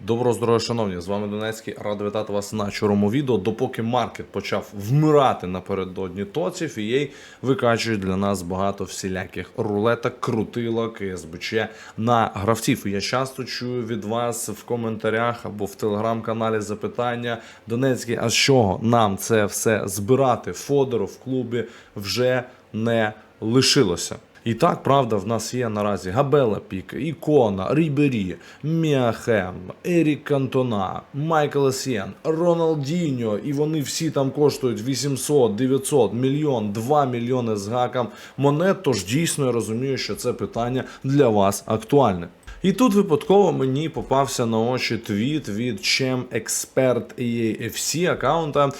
Доброго здоров'я, шановні! З вами Донецький. Радий вітати вас на чорному відео. Допоки маркет почав вмирати напередодні тоців, EA викачує для нас багато всіляких рулеток, крутилок і СБЧ на гравців. Я часто чую від вас в коментарях або в телеграм-каналі запитання: Донецький, а з чого нам це все збирати? Фодору в клубі вже не лишилося. І так, правда, в нас є наразі Габела Пік, Ікона, Рібері, Міахем, Ерік Кантона, Майкл Есєн, Роналдіньо, і вони всі там коштують 800, 900, мільйон, 2 мільйони з гаком монет. Тож дійсно я розумію, що це питання для вас актуальне. І тут випадково мені попався на очі твіт від чем експерт EAFC аккаунта,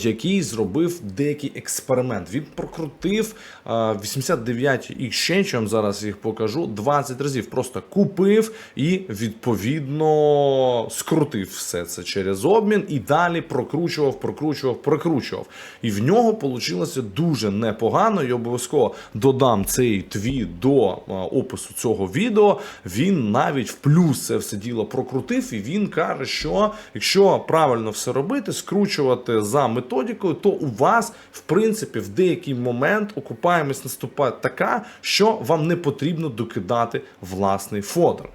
який зробив деякий експеримент. Він прокрутив а, 89 exchange, я вам зараз їх покажу 20 разів. Просто купив і відповідно скрутив все це через обмін і далі прокручував, прокручував, прокручував. І в нього вийшло дуже непогано. І обов'язково додам цей твіт до опису цього відео. Він навіть в плюс це все діло прокрутив, і він каже, що якщо правильно все робити, скручувати за методикою, то у вас, в принципі, в деякий момент окупаємість наступає така, що вам не потрібно докидати власний фодер.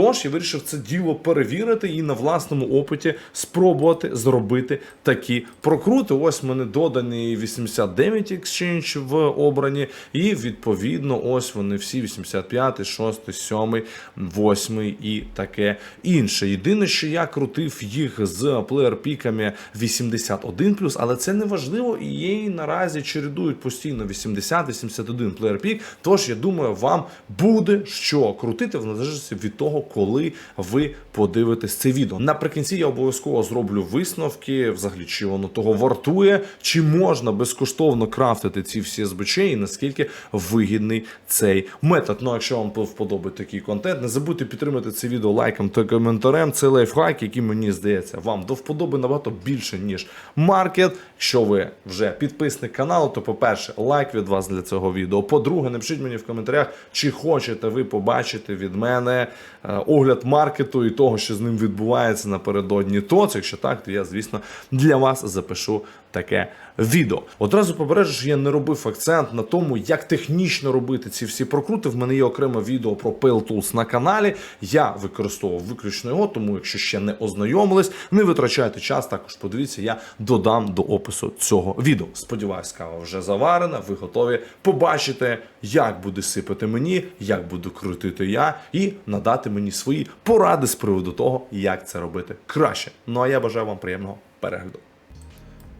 Тож я вирішив це діло перевірити і на власному опиті спробувати зробити такі прокрути. Ось мене доданий 89 exchange в обрані, і відповідно, ось вони всі 85, 6, 7, 8 і таке інше. Єдине, що я крутив їх з плеєр-піками 81 але це не важливо, і її наразі чередують постійно 80-81 плеєр-пік. Тож я думаю, вам буде що крутити в залежності від того, коли ви подивитесь це відео. Наприкінці я обов'язково зроблю висновки, взагалі, чи воно того вартує, чи можна безкоштовно крафтити ці всі СБЧ і наскільки вигідний цей метод. Ну, якщо вам вподобає такий контент, не забудьте підтримати це відео лайком та коментарем. Це лайфхак, який мені здається, вам до вподоби набагато більше, ніж маркет. Якщо ви вже підписник каналу, то по-перше, лайк від вас для цього відео. По-друге, напишіть мені в коментарях, чи хочете ви побачити від мене е, огляд маркету і того, що з ним відбувається напередодні ТОЦ. Якщо так, то я, звісно, для вас запишу таке відео. Одразу попереджу, що я не робив акцент на тому, як технічно робити ці всі прокрути. В мене є окреме відео про Pale Tools на каналі. Я використовував виключно його, тому якщо ще не ознайомились, не витрачайте час. Також подивіться, я додам до опису цього відео. Сподіваюсь, кава вже заварена. Ви готові побачити, як буде сипати мені, як буду крутити я, і надати мені свої поради з приводу того, як це робити краще. Ну а я бажаю вам приємного перегляду.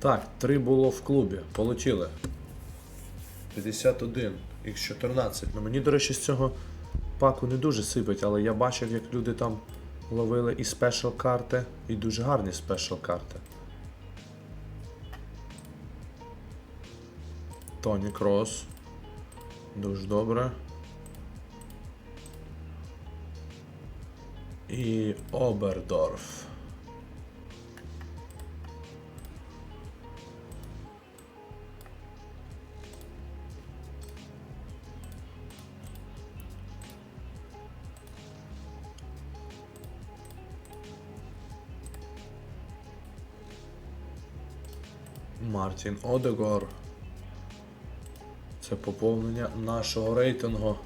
Так, три було в клубі. Полетіли. 51, Х14. Ну мені, до речі, з цього паку не дуже сипить, але я бачив, як люди там ловили і спешл карти, і дуже гарні спешл карти. Тоні Крос. Дуже добре. І Обердорф. Мартін Одегор. Це поповнення нашого рейтингу.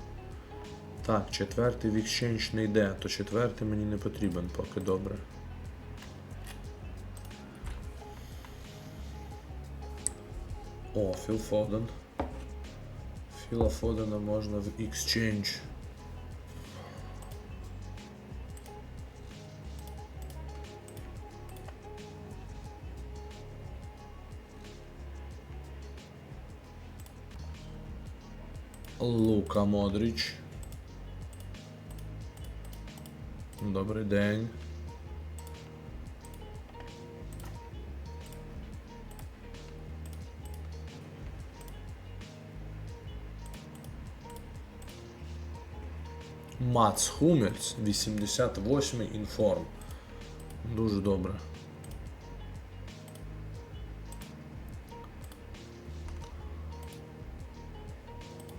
Так, четвертий в Exchange не йде, то четвертий мені не потрібен поки добре. О, Філ Фоден. Філа Фодена можна в Exchange. Лука Модріч. Добрий день. Мац Хумельс, 88 інформ. Дуже добре.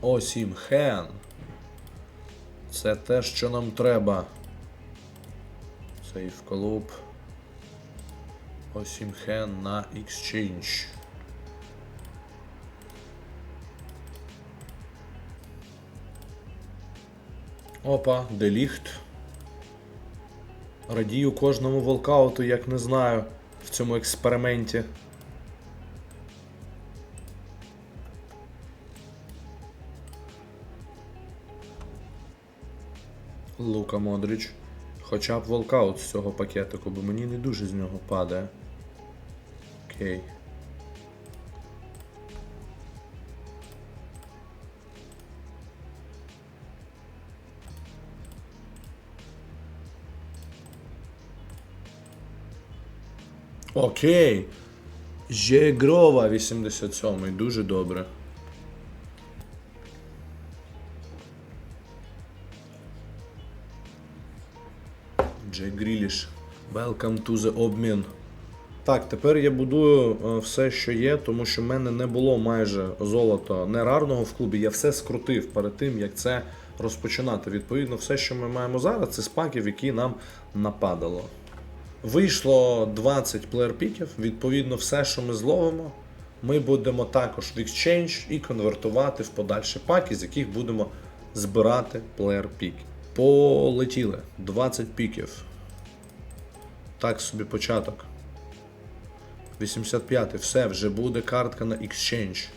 Осім Хен. Це те, що нам треба. Сейф клуб. Осімхен на Exchange. Опа, деліхт. Радію кожному волкауту, як не знаю, в цьому експерименті. Лука Модрич. Хоча б волкаут з цього пакетику, бо мені не дуже з нього падає. Окей. Окей. Жегрова 87 дуже добре. Джек Гріліш. Welcome to the обмін. Так, тепер я будую е, все, що є, тому що в мене не було майже золота нерарного в клубі. Я все скрутив перед тим, як це розпочинати. Відповідно, все, що ми маємо зараз, це спаків, які нам нападало. Вийшло 20 плеєр-піків. Відповідно, все, що ми зловимо, ми будемо також в Exchange і конвертувати в подальші паки, з яких будемо збирати плеєр-піки. Полетіли 20 піків. Так собі початок. 85 все, вже буде картка на Exchange.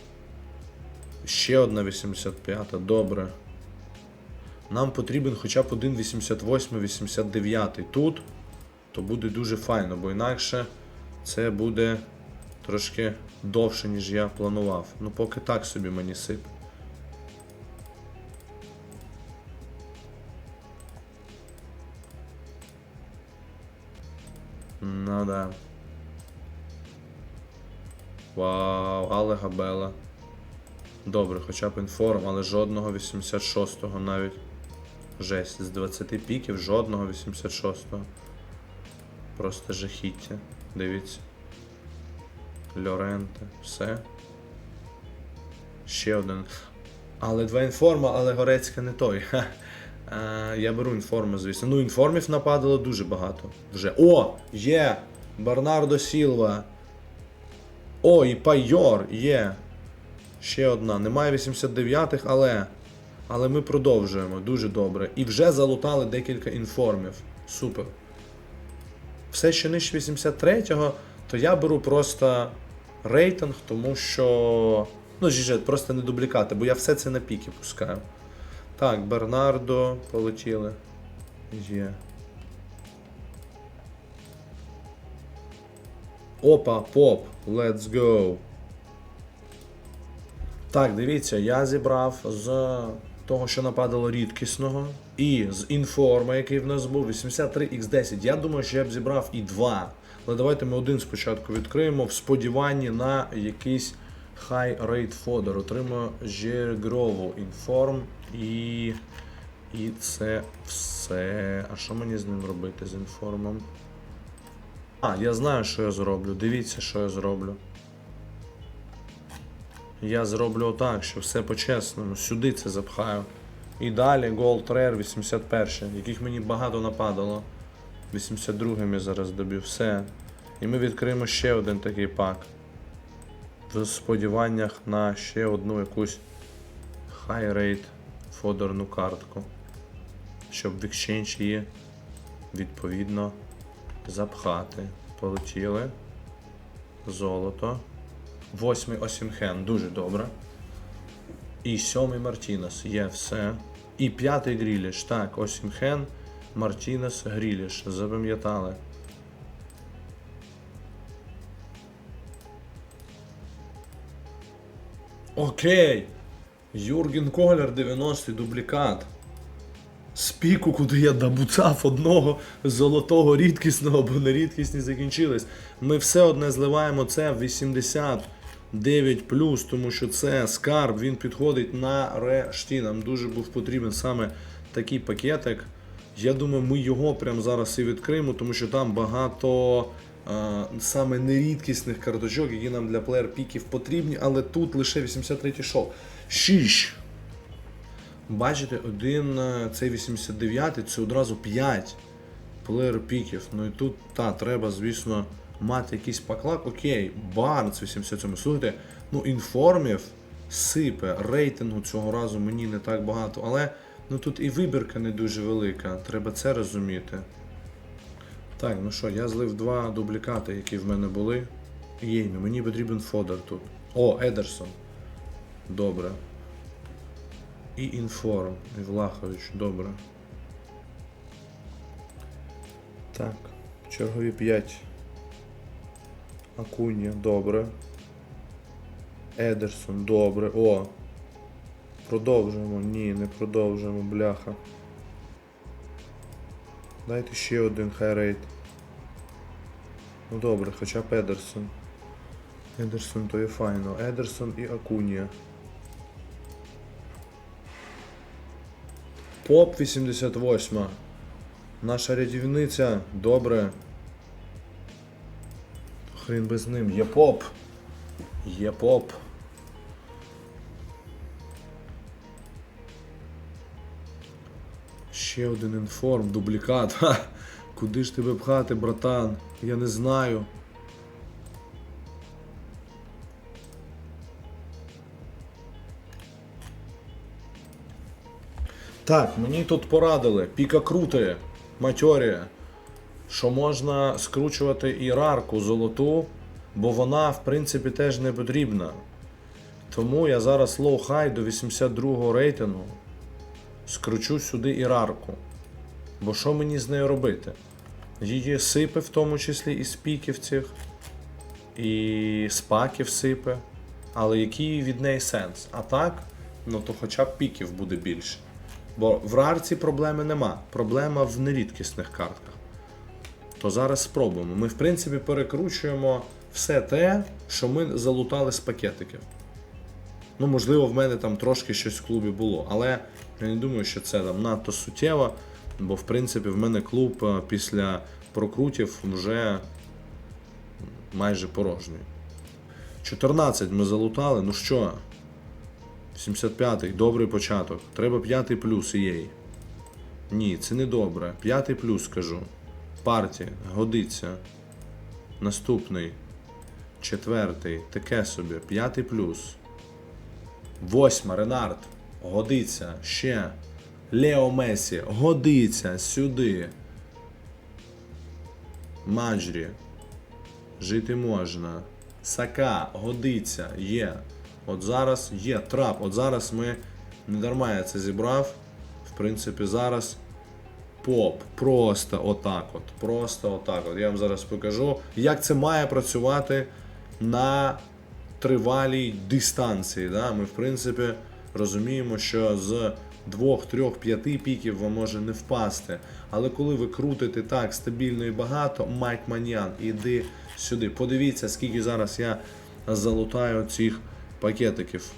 Ще одна 85 добре. Нам потрібен хоча б один 88, 89 тут, то буде дуже файно, бо інакше це буде трошки довше, ніж я планував. Ну поки так собі мені сип. Ну да. Вау, але габела. Добре, хоча б інформ, але жодного 86-го навіть. Жесть, з 20 піків жодного 86-го. Просто жахіття. Дивіться. Льоренте, все. Ще один. Але два інформа, але Горецька не той. А, я беру інформи, звісно. Ну, інформів нападало дуже багато. Вже. О! Є! Бернардо Сілва. О, і Пайор є. Ще одна. Немає 89-х, але. Але ми продовжуємо. Дуже добре. І вже залутали декілька інформів. Супер. Все, що нижче 83-го, то я беру просто рейтинг, тому що. Ну, жіже, просто не дублікати, бо я все це на піки пускаю. Так, Бернардо полетіли. Є. Опа, поп, let's go. Так, дивіться, я зібрав з того, що нападало рідкісного, і з інформа, який в нас був, 83x10. Я думаю, що я б зібрав і два. Але давайте ми один спочатку відкриємо в сподіванні на якийсь high rate фодер. Отримаю Жергрову інформ і. І це все. А що мені з ним робити з інформом? А, я знаю, що я зроблю. Дивіться, що я зроблю. Я зроблю так, що все по-чесному. Сюди це запхаю. І далі Gold Rare 81, яких мені багато нападало. 82 я зараз доб'ю. Все. І ми відкриємо ще один такий пак. В сподіваннях на ще одну якусь rate фодерну картку. Щоб в Exchange її відповідно запхати. Полетіли. Золото. Восьмий Осімхен, дуже добре. І сьомий Мартінес, є все. І п'ятий Гріліш. Так, Осімхен, Мартінес, Гріліш. Запам'ятали. Окей. Юрген Колер 90 дублікат. З піку, куди я добуцав одного золотого рідкісного, бо на рідкісні закінчились. Ми все одне зливаємо це в 89 тому що це скарб, він підходить на решті. Нам дуже був потрібен саме такий пакетик. Я думаю, ми його прямо зараз і відкриємо, тому що там багато саме нерідкісних карточок, які нам для плеєр піків потрібні, але тут лише 83-й шов. Шіш. Бачите, один е, цей 89-й, це одразу 5. Плеєр піків. Ну і тут, та, треба, звісно, мати якийсь паклак. Окей, Барнс 87. Слухайте, ну інформів сипе, рейтингу цього разу мені не так багато, але ну тут і вибірка не дуже велика. Треба це розуміти. Так, ну що, я злив два дублікати, які в мене були. Єй, ну мені потрібен фодер тут. О, Едерсон. Добре. І інформ. І Влахович, добре. Так, чергові 5. Акунія, добре. Едерсон, добре. О. Продовжуємо. Ні, не продовжуємо, бляха. Дайте ще один хайрейт. Ну добре, хоча б Едерсон. Едерсон то є файно. Едерсон і Акунія. Поп 88. Наша рятівниця. Добре. Хрін без ним. Є поп. Є поп. Ще один інформ, дублікат. Ха! Куди ж тебе пхати, братан? Я не знаю. Так, мені тут порадили. Піка крути, матьорія, що можна скручувати ієрарку золоту, бо вона, в принципі, теж не потрібна. Тому я зараз лоу-хай до 82 рейтингу скручу сюди ієрарку. Бо що мені з нею робити? Її сипе, в тому числі і з піків цих, і з паків сипе. Але який від неї сенс? А так, ну то хоча б піків буде більше. Бо в рарці проблеми нема. Проблема в нерідкісних картках. То зараз спробуємо. Ми, в принципі, перекручуємо все те, що ми залутали з пакетиків. Ну, можливо, в мене там трошки щось в клубі було, але я не думаю, що це там надто суттєво, бо в принципі в мене клуб е, після прокрутів вже майже порожній. 14 ми залутали, ну що? 75-й, добрий початок. Треба п'ятий плюс їй. Ні, це не добре. П'ятий плюс скажу. Партія, годиться. Наступний. Четвертий, таке собі. П'ятий плюс. Восьма, Ренард. Годиться. Ще. Лео Месі. Годиться сюди. Маджрі. Жити можна. Сака, годиться, є. От зараз є трап. От зараз ми не дарма я це зібрав. В принципі, зараз поп. Просто отак от. Просто отак от. Я вам зараз покажу, як це має працювати на тривалій дистанції. Да? Ми, в принципі, розуміємо, що з двох, трьох, п'яти піків вам може не впасти. Але коли ви крутите так стабільно і багато, Майк Маньян, іди сюди. Подивіться, скільки зараз я залутаю цих пакетиків.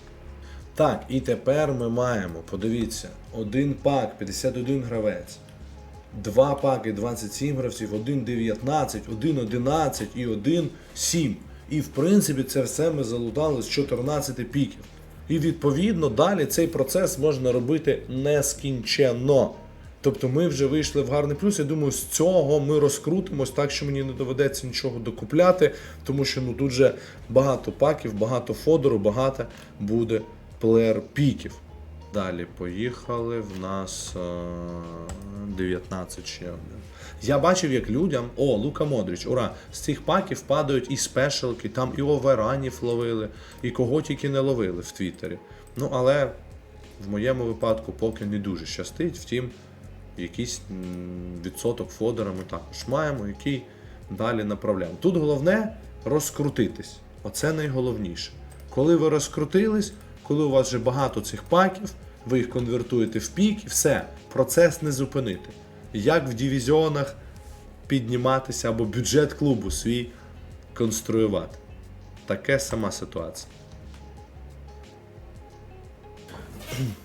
Так, і тепер ми маємо, подивіться, один пак, 51 гравець. Два паки 27 гравців, один 19, один 11 і один 7. І в принципі це все ми залутали з 14 піків. І відповідно далі цей процес можна робити нескінченно. Тобто ми вже вийшли в гарний плюс. Я думаю, з цього ми розкрутимось так, що мені не доведеться нічого докупляти, тому що ну тут же багато паків, багато фодору, багато буде плеєр піків. Далі поїхали. В нас е, 19 ще один. Я бачив, як людям. О, Лука Модріч, ура! З цих паків падають і спешалки, там і оверанів ловили, і кого тільки не ловили в Твіттері. Ну, але в моєму випадку поки не дуже щастить. Втім, якийсь відсоток фодера ми також маємо, який далі направляємо. Тут головне розкрутитись. Оце найголовніше. Коли ви розкрутились, коли у вас вже багато цих паків, ви їх конвертуєте в пік, і все, процес не зупинити. Як в дивізіонах підніматися або бюджет клубу свій конструювати. Таке сама ситуація.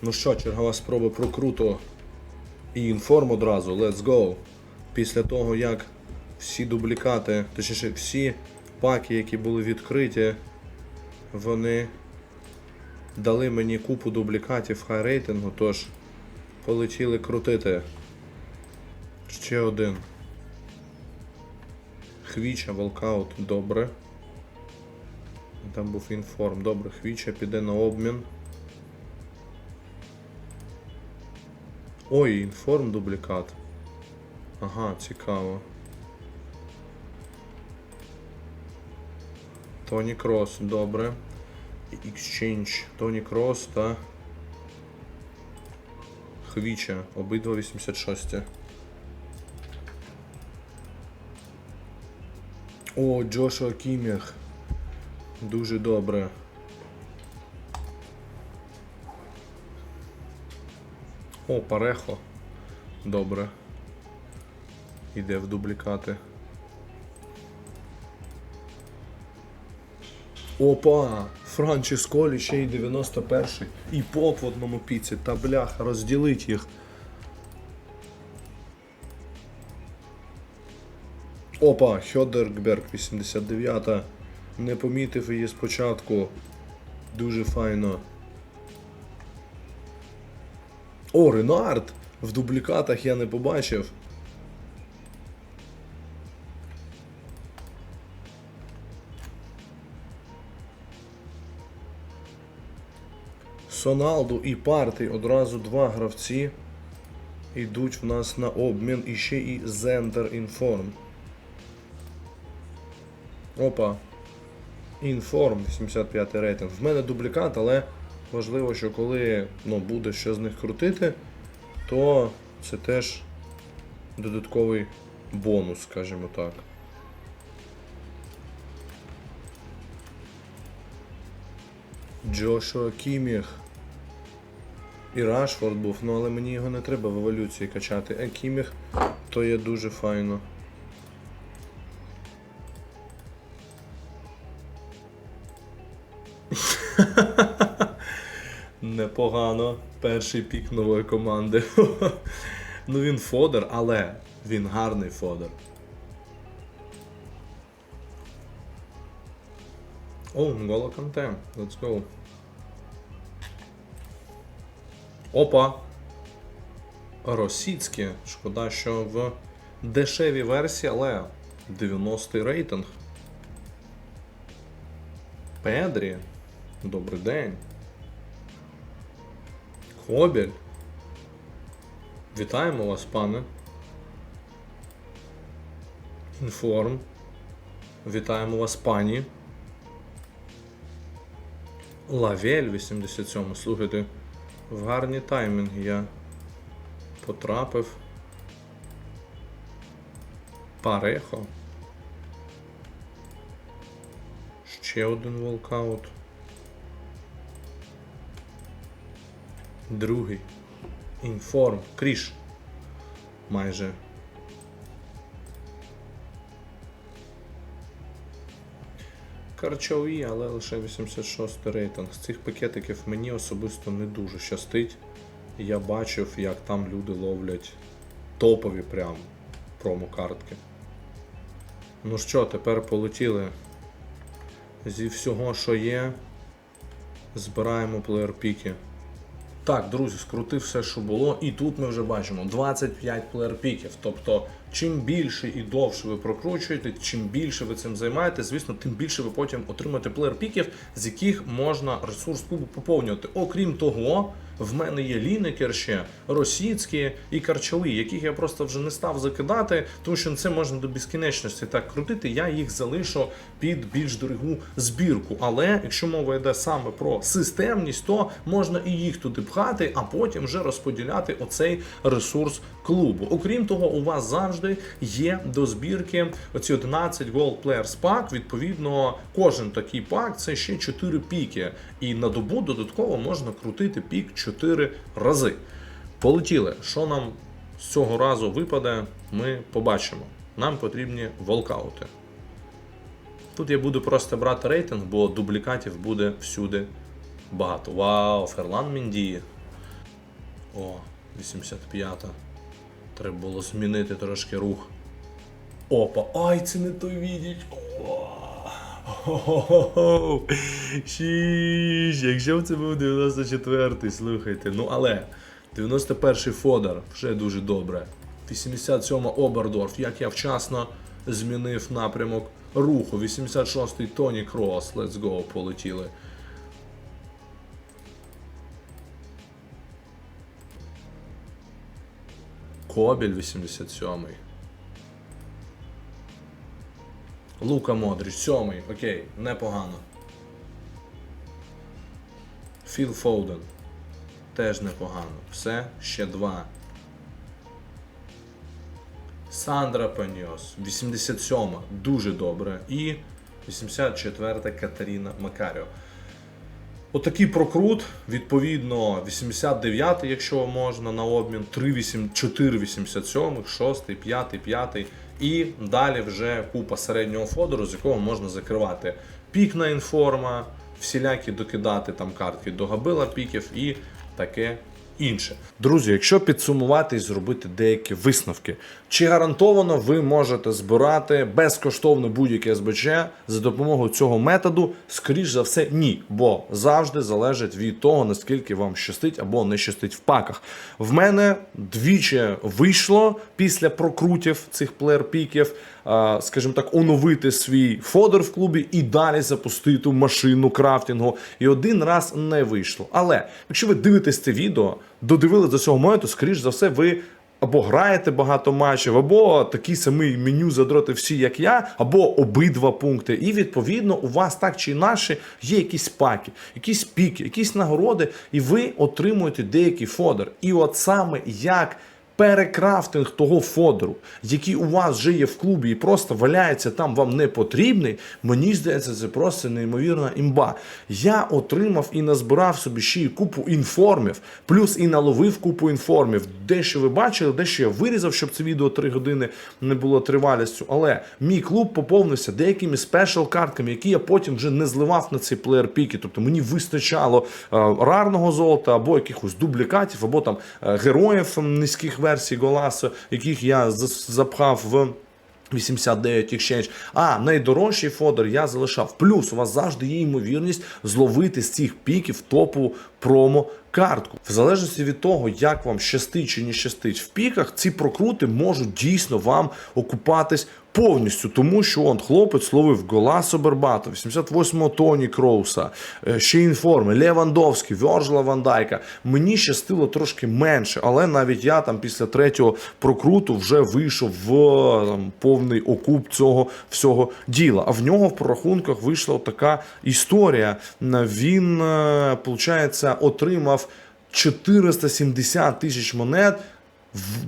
Ну що, чергова спроба прокруту і інформ одразу. Let's go. Після того, як всі дублікати, точніше, всі паки, які були відкриті, вони дали мені купу дублікатів хай рейтингу, тож полетіли крутити. Ще один. Хвіча, волкаут, добре. Там був інформ. Добре, Хвіча піде на обмін. Ой, інформ дублікат. Ага, цікаво. Тоні Крос, добре. І Exchange. Тоні Крос та. Хвіча, обидва 86. О, Джошуа Кіміх. Дуже добре. О, Парехо. Добре. Іде в дублікати. Опа! Франческолі ще й 91-й. І поп в одному піці. Та бляха, розділить їх. Опа, Хьодергберг 89-та. Не помітив її спочатку. Дуже файно. О, Ренард! В дублікатах я не побачив. Соналду і Парти одразу два гравці йдуть в нас на обмін і ще і Зендер Інформ. Опа. Інформ 85 рейтинг. В мене дублікат, але важливо, що коли ну, буде що з них крутити, то це теж додатковий бонус, скажімо так. Джошуа Кіміх. І Рашфорд був, ну але мені його не треба в еволюції качати. А Кіміх то є дуже файно. Непогано. Перший пік нової команди. ну він фодер, але він гарний фодер. О, Нголо Канте. Let's go. Опа. Російське. Шкода, що в дешевій версії, але 90-й рейтинг. Педрі. Добрий день. Хобіль. Вітаємо вас, пане. Інформ. Вітаємо вас, пані. Лавель 87. Слухайте, в гарні таймінги я потрапив. Парехо. Ще один волкаут. Другий. Інформ. Кріш. Майже. Карчові, але лише 86 рейтинг. З цих пакетиків мені особисто не дуже щастить. Я бачив, як там люди ловлять топові прям промокартки. Ну що, тепер полетіли зі всього, що є. Збираємо плеєр-піки. Так, друзі, скрутив все, що було, і тут ми вже бачимо 25 плеєр-піків. Тобто, чим більше і довше ви прокручуєте, чим більше ви цим займаєтесь, звісно, тим більше ви потім отримаєте плеєр-піків, з яких можна ресурс клубу поповнювати. Окрім того, в мене є лінекер ще російські і карчові, яких я просто вже не став закидати, тому що це можна до безкінечності так крутити. Я їх залишу під більш дорогу збірку. Але якщо мова йде саме про системність, то можна і їх туди пхати, а потім вже розподіляти оцей ресурс клубу. Окрім того, у вас завжди є до збірки оці 11 Gold Players Pack. Відповідно, кожен такий пак це ще 4 піки. І на добу додатково можна крутити пік 4 рази. Полетіли. Що нам з цього разу випаде, ми побачимо. Нам потрібні волкаути. Тут я буду просто брати рейтинг, бо дублікатів буде всюди багато. Вау, Ферлан Міндії. О, 85-та. Треба було змінити трошки рух. Опа, ай, це не той відіч. Шіш, якщо б це був 94-й, слухайте. Ну але 91-й Фодор вже дуже добре. 87 Обердорф, як я вчасно змінив напрямок руху. 86-й Тоні Крос. Let's go, полетіли. Кобіль 87-й. Лука Модрич, 7-й. Окей, непогано. Філ Фоуден. Теж непогано. Все, ще два. Сандра Паньос, 87 дуже добре. І 84 Катерина Макаріо. Отакий прокрут, відповідно, 89, якщо можна, на обмін, 3, 8, 4 87, 6, 5, 5. І далі вже купа середнього фодору, з якого можна закривати пік на інформа, всілякі докидати там картки до габила піків і таке інше. Друзі, якщо підсумувати і зробити деякі висновки, чи гарантовано ви можете збирати безкоштовно будь-яке СБЧ за допомогою цього методу? Скоріш за все, ні, бо завжди залежить від того, наскільки вам щастить або не щастить в паках. В мене двічі вийшло після прокрутів цих плеєр-піків, скажімо так, оновити свій фодер в клубі і далі запустити машину крафтингу. І один раз не вийшло. Але якщо ви дивитесь це відео, додивились до цього моменту, скоріш за все, ви. Або граєте багато матчів, або такий самий меню задроти всі, як я, або обидва пункти. І відповідно у вас так чи інакше є якісь паки, якісь піки, якісь нагороди, і ви отримуєте деякий фодер. І от саме як перекрафтинг того фодеру, який у вас вже є в клубі і просто валяється там, вам не потрібний, мені здається, це просто неймовірна імба. Я отримав і назбирав собі ще й купу інформів, плюс і наловив купу інформів. Дещо ви бачили, дещо я вирізав, щоб це відео 3 години не було тривалістю. Але мій клуб поповнився деякими спешл картками, які я потім вже не зливав на ці плеєр піки. Тобто мені вистачало е, рарного золота або якихось дублікатів, або там е, героїв низьких версій Голасу, яких я запхав в. 89 exchange. А найдорожчий фодер я залишав. Плюс у вас завжди є ймовірність зловити з цих піків топу промо картку. В залежності від того, як вам щастить чи не щастить в піках, ці прокрути можуть дійсно вам окупатись повністю, тому що он хлопець ловив Голасо Бербата, 88-го Тоні Кроуса, е, ще інформи, Левандовський, Вьоржла Вандайка. Мені щастило трошки менше, але навіть я там після третього прокруту вже вийшов в там, повний окуп цього всього діла. А в нього в прорахунках вийшла така історія. Він, виходить, отримав 470 тисяч монет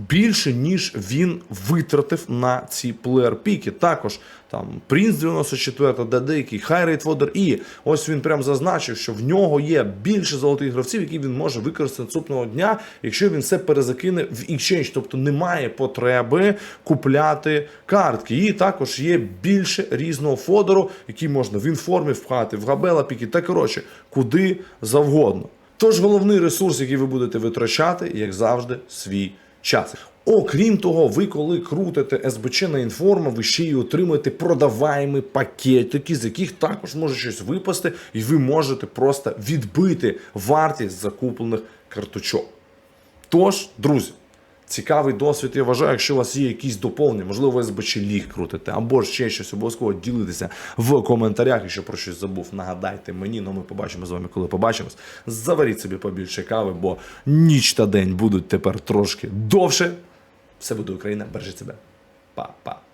більше, ніж він витратив на ці плеєр-піки. Також там Принц 94, де деякий Хайрейт Водер. І ось він прям зазначив, що в нього є більше золотих гравців, які він може використати наступного дня, якщо він все перезакине в exchange. Тобто немає потреби купляти картки. І також є більше різного фодору, який можна в інформі впхати, в габела піки, та коротше, куди завгодно. Тож головний ресурс, який ви будете витрачати, як завжди, свій час. Окрім того, ви коли крутите СБЧ на інформа, ви ще й отримуєте продаваємі пакетики, з яких також може щось випасти, і ви можете просто відбити вартість закуплених карточок. Тож, друзі, цікавий досвід, я вважаю, якщо у вас є якісь доповнення, можливо, ви СБЧ ліг крутите, або ще щось обов'язково ділитися в коментарях. Якщо про щось забув, нагадайте мені. Ну ми побачимо з вами, коли побачимось. Заваріть собі побільше кави, бо ніч та день будуть тепер трошки довше. Все буде Україна, бережіть себе. Па-па.